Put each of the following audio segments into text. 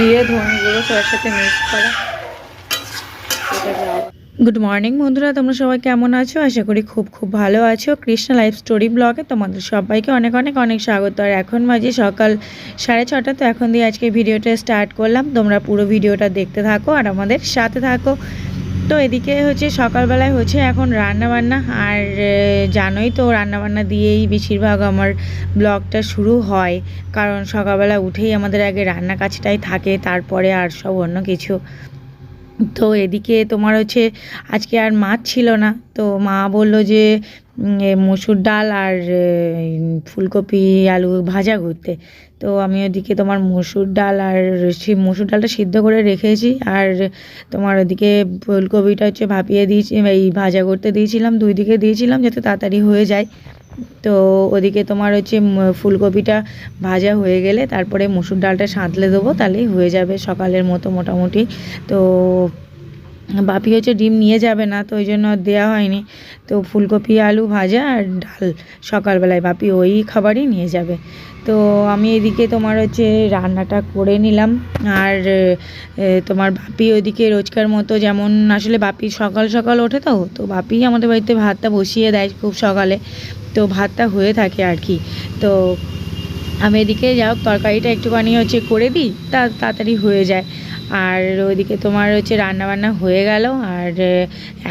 জিরে ধনে গুঁড়ো সবার সাথে মিক্স করা। গুড মর্নিং বন্ধুরা, তোমরা সবাই কেমন আছো? আশা করি খুব খুব ভালো আছো। কৃষ্ণা লাইফ স্টোরি ব্লগে তোমাদের সবাইকে অনেক অনেক অনেক স্বাগত। আর এখন মাঝে সকাল সাড়ে ছটা, তো এখন দিয়ে আজকে ভিডিওটা স্টার্ট করলাম। তোমরা পুরো ভিডিওটা দেখতে থাকো আর আমাদের সাথে থাকো। তো এদিকে হচ্ছে সকালবেলায় হচ্ছে এখন রান্না বান্না আর জানোই তো রান্না বান্না দিয়েই বেশিরভাগ আমার ব্লগটা শুরু হয়। কারণ সকালবেলা উঠেই আমাদের আগে রান্না কাজটাই থাকে, তারপরে আর সব অন্য কিছু। তো এদিকে তোমার হচ্ছে আজকে আর মাছ ছিল না, তো মা বলল যে মসুর ডাল আর ফুলকপি, আলু ভাজা করতে তো আমি ওদিকে তোমার মসুর ডাল আর সেই মসুর ডালটা সিদ্ধ করে রেখেছি আর তোমার ওদিকে ফুলকপিটা হচ্ছে ভাপিয়ে দিয়েছি, এই ভাজা করতে দিয়েছিলাম, দুই দিকে দিয়েছিলাম যাতে তাড়াতাড়ি হয়ে যায়। তো ওদিকে তোমার হচ্ছে ফুলকপিটা ভাজা হয়ে গেলে তারপরে মসুর ডালটা সাঁতলে দেবো, তাহলেই হয়ে যাবে সকালের মতো মোটামুটি। তো বাপি হচ্ছে ডিম নিয়ে যাবে না, তো ওই জন্য দেওয়া হয়নি। তো ফুলকপি, আলু ভাজা আর ডাল। সকালবেলায় বাপি ওই খাবারই নিয়ে যাবে। তো আমি এদিকে তোমার হচ্ছে রান্নাটা করে নিলাম। আর তোমার বাপি ওইদিকে রোজকার মতো যেমন আসলে বাপি সকাল সকাল ওঠে তো তো বাপি আমাদের বাড়িতে ভাতটা বসিয়ে দেয় খুব সকালে। তো ভাতটা হয়ে থাকে আর কি। তো আমি এদিকে যা হোক, তরকারিটা একটুখানি হচ্ছে করে দিই, তা তাড়াতাড়ি হয়ে যায়। আর ওইদিকে তোমার হচ্ছে রান্নাবান্না হয়ে গেল, আর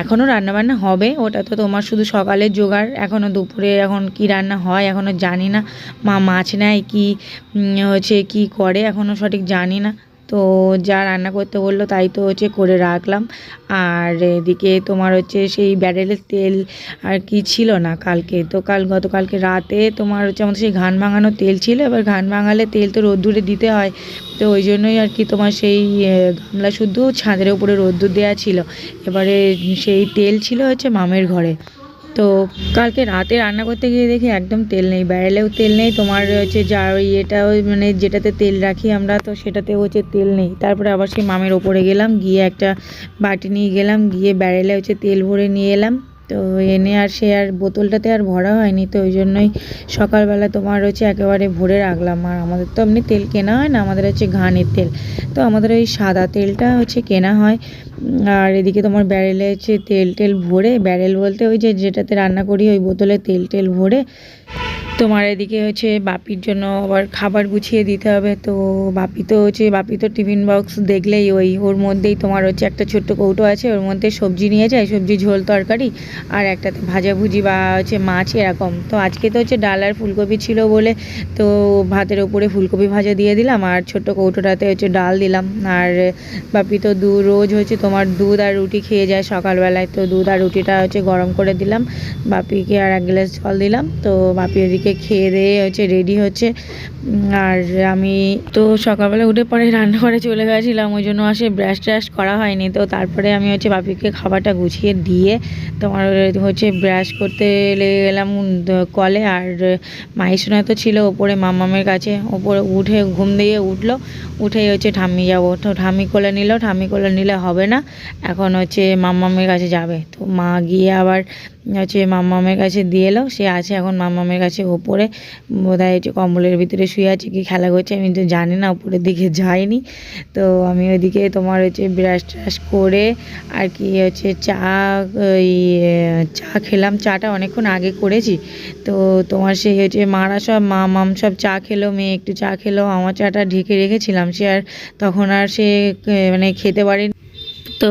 এখনও রান্নাবান্না হবে। ওটা তো তোমার শুধু সকালের জোগাড় এখনও দুপুরে এখন কি রান্না হয় এখনও জানি না। মা মাছ নেয় কি হচ্ছে কি করে এখনও সঠিক জানি না। তো যা রান্না করতে বলল তাই তো হচ্ছে করে রাখলাম। আর এদিকে তোমার হচ্ছে সেই ব্যারেলের তেল আর কি ছিল না কালকে? তো কাল গতকালকে রাতে তোমার হচ্ছে আমাদের সেই ঘান ভাঙানো তেল ছিল, এবার ঘান ভাঙালে তেল তো রোদ্দুরে দিতে হয়। তো ওই জন্যই আর কি তোমার সেই গামলা শুদ্ধ ছাদের উপরে রোদ্দুর দেওয়া ছিল। এবারে সেই তেল ছিল হচ্ছে মামের ঘরে। তো কালকে রাতে রান্না করতে গিয়ে দেখি একদম তেল নেই, ব্যারেলেও তেল নেই, তোমার হচ্ছে যা ওই মানে যেটাতে তেল রাখি আমরা, তো সেটাতে হচ্ছে তেল নেই। তারপরে আবার সেই মামের ওপরে গেলাম, গিয়ে একটা বাটি নিয়ে গেলাম, গিয়ে ব্যারেলে হচ্ছে তেল ভরে নিয়ে এলাম। তো এনে আর সে আর বোতলটাতে আর ভরা হয়নি, তো ওই জন্যই সকালবেলা তোমার হচ্ছে একেবারে ভরে রাখলাম। আর আমাদের তো এমনি তেল কেনা হয় না, আমাদের হচ্ছে ঘানের তেল। তো আমাদের ওই সাদা তেলটা হচ্ছে কেনা হয়। আর এদিকে তোমার ব্যারেলে হচ্ছে তেল টেল ভরে, ব্যারেল বলতে ওই যে যেটাতে রান্না করি ওই বোতলে তেল টেল ভরে তোমার এদিকে হচ্ছে বাপির জন্য আবার খাবার গুছিয়ে দিতে হবে। তো বাপি তো হচ্ছে, বাপি তো টিফিন বক্স দেখলেই ওই, ওর মধ্যেই তোমার হচ্ছে একটা ছোট্ট কৌটো আছে, ওর মধ্যে সবজি নিয়ে যায়, সবজি, ঝোল, তরকারি আর একটাতে ভাজাভুজি বা হচ্ছে মাছ এরকম। তো আজকে তো হচ্ছে ডাল আর ফুলকপি ছিল বলে তো ভাতের ওপরে ফুলকপি ভাজা দিয়ে দিলাম আর ছোট্ট কৌটোটাতে হচ্ছে ডাল দিলাম। আর বাপি তো দু রোজ হচ্ছে তোমার দুধ আর রুটি খেয়ে যায় সকালবেলায়, তো দুধ আর রুটিটা হচ্ছে গরম করে দিলাম। বাপিকে আর এক গ্লাস জল দিলাম, তো বাপি ওদিকে খেয়ে দিয়ে হচ্ছে রেডি হচ্ছে। আর আমি তো সকালবেলা উঠে পরে রান্নাঘরে চলে গেছিলাম, ওই জন্য আসে ব্রাশ ট্রাশ করা হয়নি। তো তারপরে আমি হচ্ছে বাপিকে খাবারটা গুছিয়ে দিয়ে তোমার হচ্ছে ব্রাশ করতে লেগে গেলাম কলে। আর মাহিসোনা তো ছিল ওপরে, মামামের কাছে। ওপরে উঠে ঘুম দিয়ে উঠল, উঠেই হচ্ছে ঠাম্মি যাব। তো ঠাম্মি কোলে নিল, ঠাম্মি কোলে নিলে হবে না। এখন হচ্ছে মাম্মামের কাছে যাবে। তো মা গিয়ে আবার হচ্ছে মাম্মামের কাছে দিয়ে এলো, সে আছে এখন মাম্মামের কাছে ওপরে। বোধহয় হচ্ছে কম্বলের ভিতরে শুয়ে আছে, কি খেলা করছে আমি তো জানি না উপরের দিকে যাইনি তো আমি ওইদিকে তোমার হচ্ছে ব্রাশ ট্রাশ করে আর কি হচ্ছে চা, ওই, চা খেলাম। চাটা অনেকক্ষণ আগে করেছি। তো তোমার সেই হচ্ছে মারা সব মা মাম সব চা খেলো, মেয়ে একটু চা খেলো, আমার চাটা ঢেকে রেখেছিলাম। সে আর তখন আর সে মানে খেতে পারেনি। তো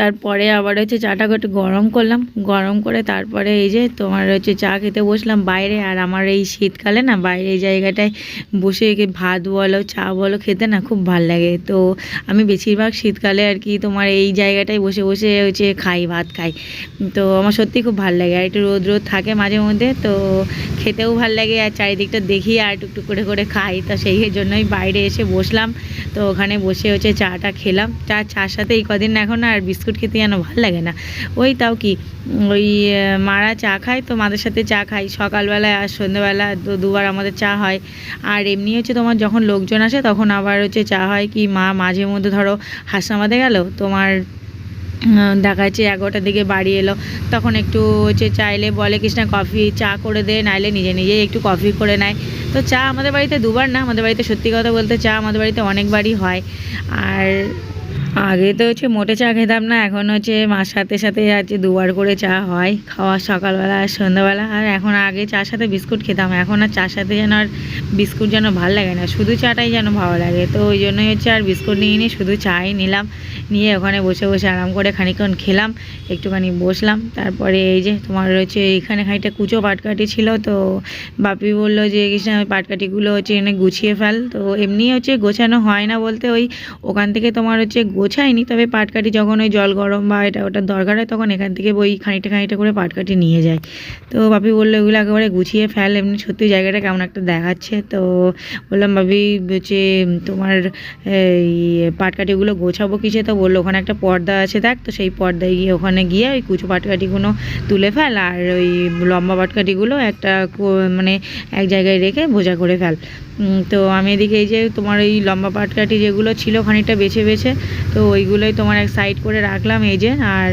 তারপরে আবার হচ্ছে চাটা একটু গরম করলাম। গরম করে তারপরে এই যে তোমার হচ্ছে চা খেতে বসলাম বাইরে আর আমার এই শীতকালে না বাইরে এই জায়গাটায় বসে ভাত বলো, চা বলো খেতে না খুব ভালো লাগে। তো আমি বেশিরভাগ শীতকালে আর কি তোমার এই জায়গাটায় বসে বসে হচ্ছে খাই, ভাত খাই। তো আমার সত্যি খুব ভালো লাগে আর একটু রোদ রোদ থাকে মাঝে মধ্যে তো খেতেও ভালো লাগে আর চারিদিকটা দেখি আর টুকটুক করে করে খাই। তো সেই জন্যই বাইরে এসে বসলাম। তো ওখানে বসে হচ্ছে চাটা খেলাম। চা, চার সাথে এই কদিন না এখন আর বিস্কুট খেতে যেন ভালো লাগে না। ওই তাও কি, ওই মারা চা খায় তো মাদের সাথে চা খাই। সকালবেলায় আর সন্ধ্যেবেলা দু- দুবার আমাদের চা হয়। আর এমনি হচ্ছে তোমার যখন লোকজন আসে তখন আবার হচ্ছে চা হয় কি, মা মাঝে মধ্যে ধরো হাস হাসামাদে গেল, তোমার দেখা যাচ্ছে এগারোটার দিকে বাড়ি এলো। তখন একটু হচ্ছে চাইলে বলে, কৃষ্ণা, কফি, চা করে দে, নাইলে নিজে নিজেই একটু কফি করে নেয়। তো চা আমাদের বাড়িতে দুবার না, আমাদের বাড়িতে সত্যি কথা বলতে চা আমাদের বাড়িতে অনেকবারই হয়। আর আগে তো হচ্ছে মোটে চা খেতাম না, এখন হচ্ছে মার সাথে সাথে আছে দুবার করে চা হয়, খাওয়া সকালবেলা আর সন্ধ্যাবেলা, আর এখন আগে চার সাথে বিস্কুট খেতাম, এখন আর চার সাথে যেন আর বিস্কুট যেন ভালো লাগে না, শুধু চাটাই যেন ভালো লাগে, তো ওই জন্যই হচ্ছে আর বিস্কুট নিয়ে নিই শুধু চাই নিলাম, নিয়ে ওখানে বসে বসে আরাম করে খানিকক্ষণ খেলাম, একটুখানি বসলাম, তারপরে এই যে তোমার হচ্ছে এখানে খানিকটা কুচো পাটকাঠি ছিল, তো বাপি বলল যে কৃষ্ণ পাটকাঠিগুলো হচ্ছে এনে গুছিয়ে ফেল, তো এমনি হচ্ছে গোছানো হয় না বলতে ওই ওখান থেকে তোমার হচ্ছে গোছায়নি, তবে পাটকাঠি যখন ওই জল গরম বা এটা ওটার দরকার হয়, তখন এখান থেকে ওই খানিকটা খানিকটা করে পাটকাঠি নিয়ে যায়। তো বাপি বলল, এগুলো একেবারে গুছিয়ে ফেল, এমনি সত্যি জায়গাটা কেমন একটা দেখাচ্ছে। তো বললাম ভাবি হচ্ছে তোমার এই পাটকাঠিগুলো গোছাবো কিসে? তো বলল, ওখানে একটা পর্দা আছে দেখ। তো সেই পর্দায় গিয়ে, ওখানে গিয়ে ওই কুচো পাটকাঠিগুলো তুলে ফেল আর ওই লম্বা পাটকাঠিগুলো একটা মানে এক জায়গায় রেখে বোঝা করে ফেল। তো আমি এদিকে এই যে তোমার এই লম্বা পাটকাঠি যেগুলো ছিল খানিকটা বেছে বেছে, তো ওইগুলোই তোমার এক সাইড করে রাখলাম এই যে, আর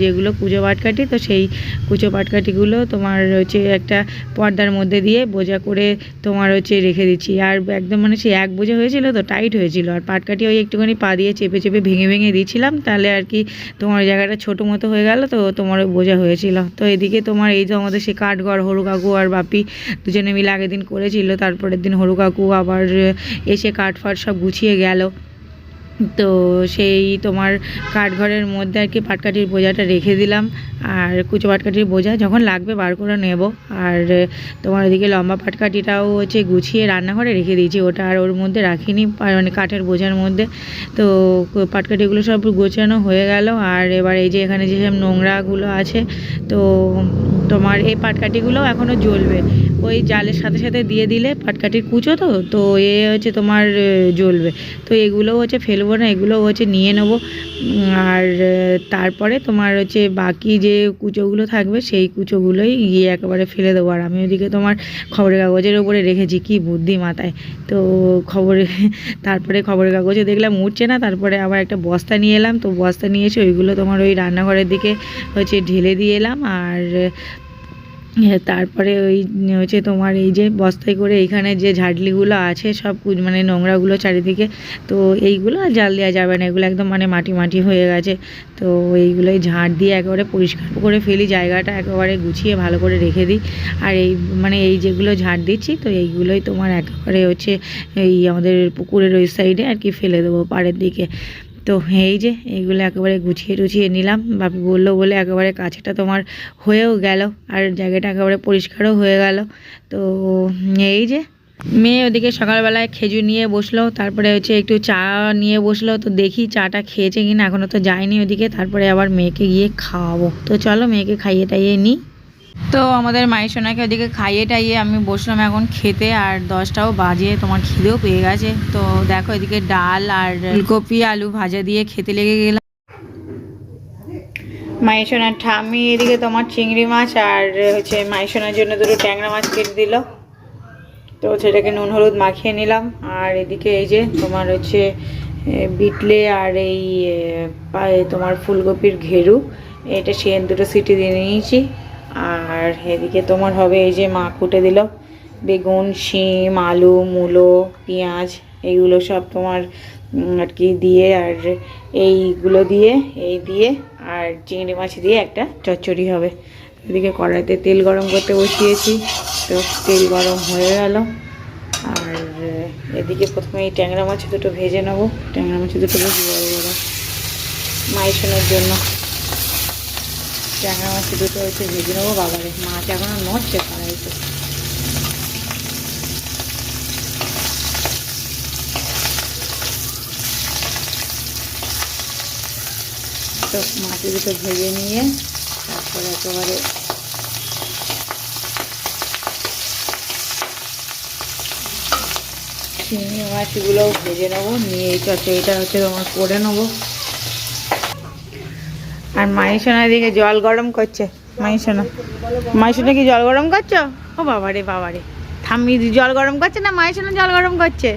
যেগুলো কুচো পাটকাঠি, তো সেই কুচো পাটকাঠিগুলো তোমার হচ্ছে একটা পর্দার মধ্যে দিয়ে বোঝা করে তোমার হচ্ছে রেখে দিচ্ছি। আর একদম মানে সেই এক বোঝা হয়েছিল তো টাইট হয়েছিল, আর পাটকাঠি ওই একটুখানি পা দিয়ে চেপে চেপে ভেঙে ভেঙে দিয়েছিলাম, তাহলে আর কি তোমার জায়গাটা ছোটো মতো হয়ে গেল, তো তোমার বোঝা হয়েছিল। তো এদিকে তোমার এই যে আমাদের সে কাঠঘর হরু কাকু আর বাপি দুজনে মিলে আগের দিন করেছিল, তারপরের দিন হরু কাকু আবার এসে কাঠ ফাট সব গুছিয়ে গেল। তো সেই তোমার কাঠঘরের মধ্যে আর কি পাটকাঠির বোঝাটা রেখে দিলাম। আর কুচো পাটকাঠির বোঝা যখন লাগবে বার করে নেব। আর তোমার ওদিকে লম্বা পাটকাঠিটাও হচ্ছে গুছিয়ে রান্নাঘরে রেখে দিয়েছি। ওটা আর ওর মধ্যে রাখিনি মানে কাঠের বোঝার মধ্যে। তো পাটকাঠিগুলো সব গোছানো হয়ে গেল। আর এবার এই যে এখানে যেসব নোংরাগুলো আছে, তো তোমার এই পাটকাঠিগুলো এখনও জ্বলবে। ওই জালের সাথে সাথে দিয়ে দিলে পাটকাঠির কুচো তো তো এ হচ্ছে তোমার জ্বলবে। তো এগুলো হচ্ছে ফেলব না, এগুলো হচ্ছে নিয়ে নেব। আর তারপরে তোমার হচ্ছে বাকি যে কুচোগুলো থাকবে, সেই কুচোগুলোই গিয়ে একেবারে ফেলে দেবো। আর আমি ওদিকে তোমার খবরের কাগজের ওপরে রেখেছি, কি বুদ্ধি মাথায়। তো খবরে, তারপরে খবরের কাগজে দেখলাম উঠছে না, তারপরে আবার একটা বস্তা নিয়ে এলাম। তো বস্তা নিয়ে এসে ওইগুলো তোমার ওই রান্নাঘরের দিকে হচ্ছে ঢেলে দিয়ে এলাম। আর তারপরে ওই, হচ্ছে তোমার এই যে বস্তায় করে এইখানে যে ঝাড়লিগুলো আছে, সব মানে নোংরাগুলো চারিদিকে, তো এইগুলো আর জাল দেওয়া যাবে না। এগুলো একদম মানে মাটি মাটি হয়ে গেছে। তো এইগুলোই ঝাড় দিয়ে একেবারে পরিষ্কার করে ফেলি, জায়গাটা একেবারে গুছিয়ে ভালো করে রেখে দিই। আর এই মানে এই যেগুলো ঝাড় দিচ্ছি, তো এইগুলোই তোমার একেবারে হচ্ছে এই আমাদের পুকুরের ওই সাইডে আর কি ফেলে দেবো পাড়ের দিকে। তো এই যে এইগুলো একেবারে গুছিয়ে টুছিয়ে নিলাম। বাপি বলল বলে একেবারে কাছেটা তোমার হয়েও গেল আর জায়গাটা একেবারে পরিষ্কারও হয়ে গেল। তো এই যে মেয়ে ওদিকে সকালবেলায় খেজুর নিয়ে বসল, তারপরে হচ্ছে একটু চা নিয়ে বসল। তো দেখি চাটা খেয়েছে কিনা এখনও তো যায়নি ওদিকে। তারপরে আবার মেয়েকে গিয়ে খাওয়াবো। তো চলো মেয়েকে খাইয়ে টাইয়ে নিই। তো আমাদের মায়ের সোনাকে ওদিকে খাইয়ে টাইয়ে আমি বসলাম এখন খেতে, আর দশটাও বাজে, তোমার খিদেও পেয়ে গেছে। তো দেখো এদিকে ডাল আর ফুলকপি, আলু ভাজা দিয়ে খেতে লেগে গেলাম। মায়ের সোনার ঠামি এদিকে তোমার চিংড়ি মাছ আর হচ্ছে মায়ের সোনার জন্য দুটো ট্যাংরা মাছ কেটে দিল। তো সেটাকে নুন হলুদ মাখিয়ে নিলাম, আর এদিকে এই যে তোমার হচ্ছে বিটলে আর এই তোমার ফুলকপির ঘেরু, এটা সেন দুটো সিটি দিয়ে নিয়েছি। আর এদিকে তোমার হবে এই যে মা কুটে দিল। বেগুন, শিম, আলু, মূলো, পেঁয়াজ, এইগুলো সব তোমার আর কি দিয়ে আর এইগুলো দিয়ে, এই দিয়ে আর চিংড়ি মাছ দিয়ে একটা চচ্চড়ি হবে। এদিকে কড়াইতে তেল গরম করতে বসিয়েছি, তো তেল গরম হয়ে গেল। আর এদিকে প্রথমে এই ট্যাংরা মাছ দুটো ভেজে নেব। ট্যাংরা মাছ দুটো বেশ বড় বড় মাইসনের জন্য। ট্যাংরা মাছ দুটো হচ্ছে ভেজে নেব বাবারে মাছ এখনও নড়ছে কড়াইতে তো। মাছ দুটো ভেজে নিয়ে তারপরে একেবারে চিংড়ি মাছগুলোও ভেজে নেব, নিয়ে এই চচ্চড়িটা হচ্ছে তোমার করে নেব। আর সোনার দিকে জল গরম করছে। মায়ের সোনা কি জল গরম করছ? ও বাবারে বাবারে ঠাম্মি জল গরম করছে না সোনা জল গরম করছে?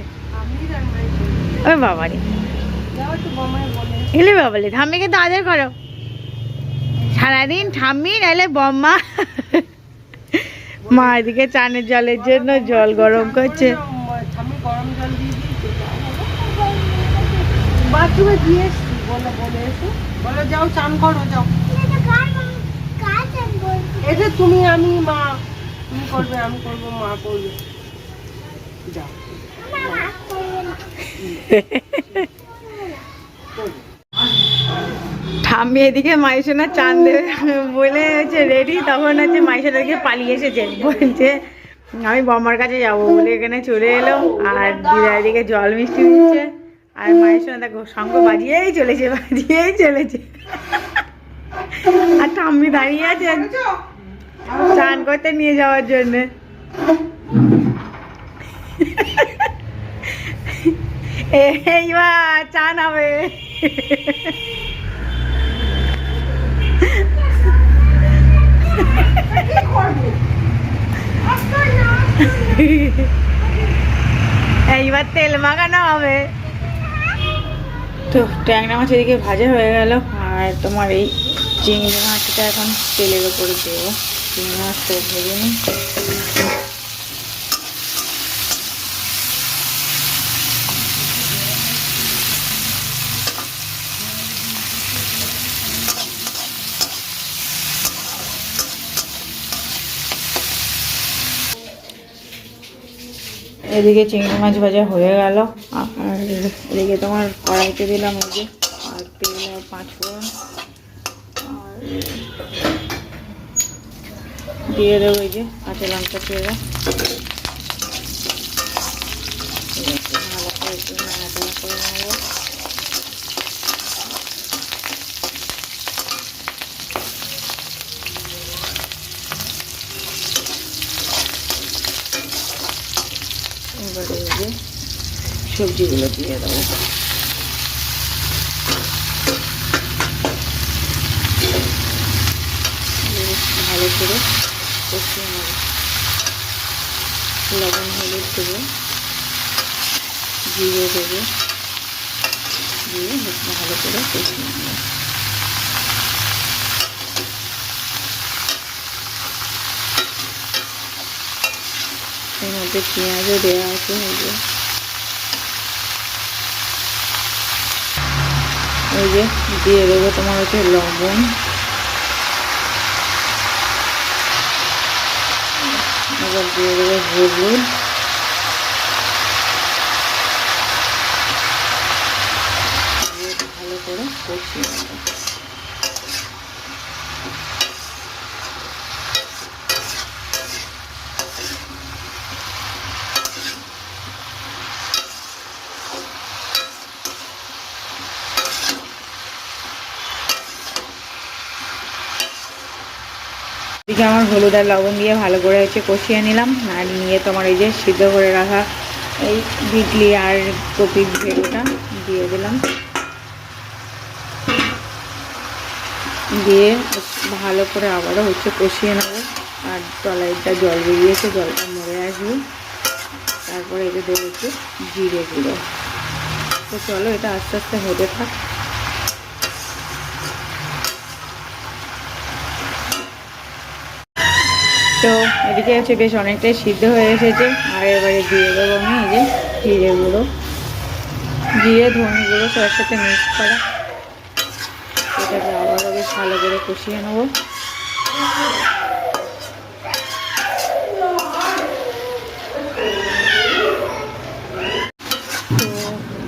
ও বাবা বাবারে এলে বাবলে ঠাম্মিকে তো আদর করো। সারাদিন ঠাম্মি নাহলে বম্মা। মা এদিকে চানের জলের জন্য জল গরম করছে। বাথরুমে দিয়ে বলে বলে বলো, যাও, চান করো, যাও। তুমি, আমি, মা। তুমি করবে, আমি করব, মা করবে। যাও। এদিকে মাইসোনা চান দেবে বলে হচ্ছে রেডি তখন হচ্ছে মাইসোনা দিকে পালিয়ে এসেছে বলছে, আমি বম্মার কাছে যাব বলে এখানে চলে এলো। আর দিদা এদিকে জল মিষ্টি দিচ্ছে। আর মায়ের সঙ্গে দেখো শঙ্খ বাজিয়েই চলেছে বাজিয়েই চলেছে। আর ঠাম্মি দাঁড়িয়ে আছে চান করতে নিয়ে যাওয়ার জন্যে। এইবার চান হবে। এইবার তেল মাখানো হবে। তো ট্যাংরা মাছ এদিকে ভাজা হয়ে গেল। আর তোমার এই চিংড়ি মাছটা এখন তেলের ওপরে দেবো। চিংড়ি মাছটা ভেজে নিই। এদিকে চিংড়ি মাছ ভাজা হয়ে গেল। আর এদিকে তোমার কড়াইতে দিলাম এই যে আর তেল আর পাঁচ ফোড়ন আর দিয়ে দেবো এই যে কাঁচা লঙ্কা পেঁড়া ভালো করে একটু নাড়াচাড়া করে নেব এবারে এই যে সবজিগুলো দিয়ে দেবো। ভালো করে কষিয়ে নেব। লবণ, হলুদ দেবো, জিরে দেবো, দিয়ে ভালো করে কষিয়ে নেব। মধ্যে পেঁয়াজও দেওয়া আছে ওই যে। ওই যে, দিয়ে দেবো তোমার হচ্ছে লবণ। এবার দিয়ে দেবো হলুদ দিয়ে ভালো করে কষিয়ে নেব এদিকে আমার হলুদ আর লবণ দিয়ে ভালো করে হচ্ছে কষিয়ে নিলাম। আর নিয়ে তোমার এই যে সিদ্ধ করে রাখা এই বিটলি আর কপির ভেড়োটা দিয়ে দিলাম। দিয়ে ভালো করে আবারও হচ্ছে কষিয়ে নেব। আর তলাইটা জল বেরিয়েছে, জলটা মরে আসবে। তারপরে এটা দেবো জিরে গুঁড়ো। তো চলো এটা আস্তে আস্তে হতে থাক। তো এদিকে হচ্ছে বেশ অনেকটাই সিদ্ধ হয়ে এসেছে। আর এবারে দিয়ে দেবো আমি এই যে জিরে গুঁড়ো জিরে ধনে গুঁড়ো সবার সাথে মিক্স করা। এটাকে আবারও বেশ ভালো করে কষিয়ে নেব। তো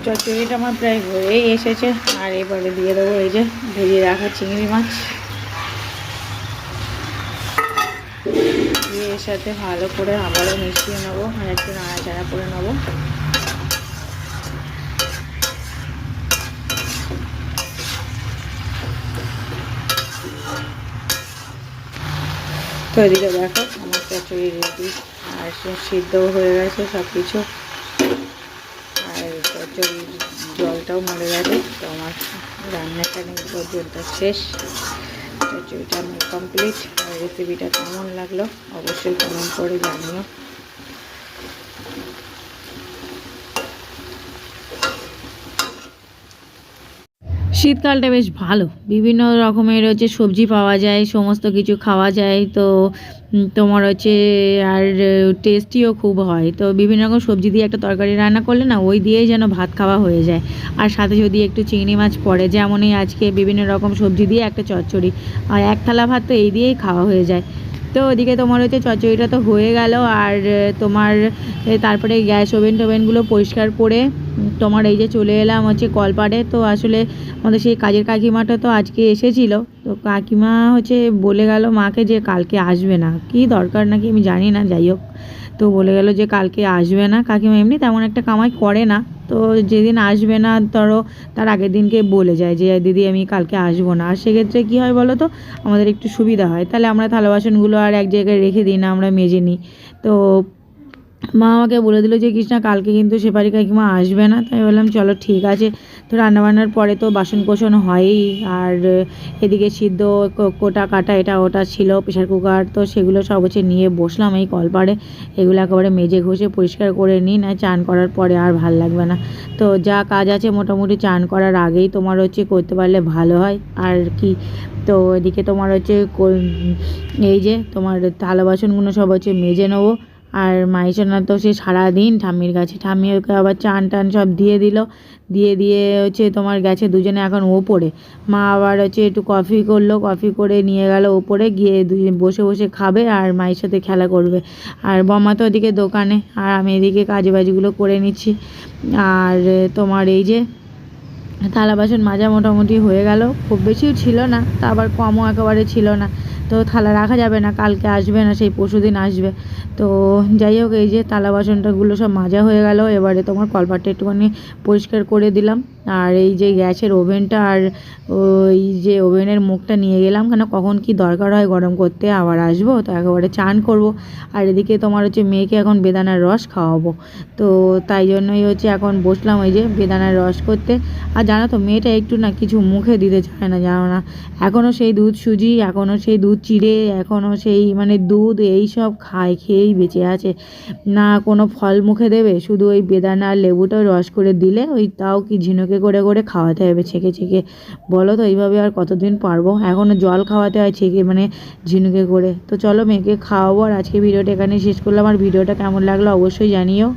চচ্চড়িটা আমার প্রায় হয়েই এসেছে। আর এবারে দিয়ে দেবো এই যে ভেজে রাখা চিংড়ি মাছ দিয়ে এর সাথে ভালো করে আবারও মিশিয়ে নেব আর একটু নাড়াচাড়া করে নেব। তো এদিকে দেখো, আমার চচ্চড়ি রেডি, আর সিদ্ধও হয়ে গেছে সব কিছু আর চচ্চড়ির জলটাও মরে গেছে, তো আমার রান্নাটা কিন্তু পর্যন্ত শেষ। চচ্চড়িটা আমার কমপ্লিট রেসিপিটা কেমন লাগল অবশ্যই কমেন্ট করে জানিও। শীতকালটা বেশ ভালো। বিভিন্ন রকমের হচ্ছে সবজি পাওয়া যায়, সমস্ত কিছু খাওয়া যায়। তো তোমার হচ্ছে আর টেস্টিও খুব হয়। তো বিভিন্ন রকম সবজি দিয়ে একটা তরকারি রান্না করলে না, ওই দিয়েই যেন ভাত খাওয়া হয়ে যায়। আর সাথে যদি একটু চিংড়ি মাছ পড়ে, যেমনই আজকে বিভিন্ন রকম সবজি দিয়ে একটা চচ্চড়ি। আর এক থালা ভাত তো এই দিয়েই খাওয়া হয়ে যায়। তো ওদিকে তোমার হচ্ছে চচ্চড়িটা তো হয়ে গেল আর তোমার তারপরে গ্যাস ওভেন টোভেনগুলো পরিষ্কার করে তোমার এই যে চলে এলাম হচ্ছে কলপাড়ে। তো আসলে আমাদের সেই কাজের কাকিমাটা তো আজকে এসেছিল। তো কাকিমা হচ্ছে বলে গেল মাকে যে কালকে আসবে না। কি দরকার নাকি আমি জানি না, যাই হোক। তো বলে গেল যে কালকে আসবে না। কাকিমা এমনি তেমন একটা কামাই করে না। তো যেদিন আসবে না, ধরো তার আগের দিনকে বলে যায় যে, দিদি, আমি কালকে আসব না। আর সেক্ষেত্রে কী হয় বলো তো, আমাদের একটু সুবিধা হয়। তাহলে আমরা থালা বাসনগুলো আর এক জায়গায় রেখে দিই না, আমরা মেজে নিই। তো মা আমাকে বলে দিল যে, কৃষ্ণা, কালকে কিন্তু সেপারি কাকিমা আসবে না। তাই বললাম, চলো ঠিক আছে। তো রান্নাবান্নার পরে তো বাসন কোসন হয়ই। আর এদিকে সিদ্ধ কোটা, কাটা, এটা, ওটা ছিল প্রেশার কুকার। তো সেগুলো সব হচ্ছে নিয়ে বসলাম এই কলপাড়ে। এগুলো একেবারে মেজে ঘষে পরিষ্কার করে নিই, না চান করার পরে আর ভালো লাগবে না। তো যা কাজ আছে মোটামুটি চান করার আগেই তোমার হচ্ছে করতে পারলে ভালো হয়। আর কি, তো এদিকে তোমার হচ্ছে এই যে তোমার থালা বাসনগুলো সব হচ্ছে মেজে নেব। আর মাইসোনা তো সে সারাদিন ঠাম্মির কাছে, ঠাম্মি ওকে আবার চান টান সব দিয়ে দিল। দিয়ে দিয়ে হচ্ছে তোমার গেছে দুজনে এখন ওপরে। মা আবার হচ্ছে একটু কফি করল, কফি করে নিয়ে গেল ওপরে, গিয়ে দুজন বসে বসে খাবে আর মায়ের সাথে খেলা করবে। আর বম্মা তো ওদিকে দোকানে, আর আমি এদিকে কাজ বাজগুলো করে নিচ্ছি। আর তোমার এই যে থালা বাসন মাজা মোটামুটি হয়ে গেল। খুব বেশিও ছিল না, তা আবার কমও একেবারে ছিল না। তো থালা রাখা যাবে না, কালকে আসবে না, সেই পরশু দিন আসবে। তো যাই হোক, এই যে থালা বাসনটাগুলো সব মাজা হয়ে গেল, এবারে তোমার কলপাটটা একটুখানি পরিষ্কার করে দিলাম। আর এই যে গ্যাসের ওভেনটা আর ওই যে ওভেনের মুখটা নিয়ে গেলাম, কেন কখন কি দরকার হয় গরম করতে, আবার আসব, তো একেবারে চান করব। আর এদিকে তোমার হচ্ছে মেয়েকে এখন বেদানার রস খাওয়াবো। তো তাই জন্যই হচ্ছে এখন বসলাম ওই যে বেদানার রস করতে। আর জানো তো, মেয়েটা একটু না কিছু মুখে দিতে চায় না, জানো না। এখনও সেই দুধ সুজি এখনও সেই দুধ চিড়ে এখনও সেই মানে দুধ এই সব খায়, খেয়েই বেঁচে আছে। না কোনো ফল মুখে দেবে, শুধু ওই বেদানা লেবুটা রস করে দিলে, ওই তাও কি ঝিনুকে করে করে খাওয়াতে হবে ছেঁকে ছেঁকে বলো তো এইভাবে আর কতদিন পারব এখনও জল খাওয়াতে হয় ছেঁকে মানে ঝিনুকে করে তো চলো মেয়েকে খাওয়াবো আর আজকে ভিডিওটা এখানে শেষ করলাম আর ভিডিওটা কেমন লাগল অবশ্যই জানিও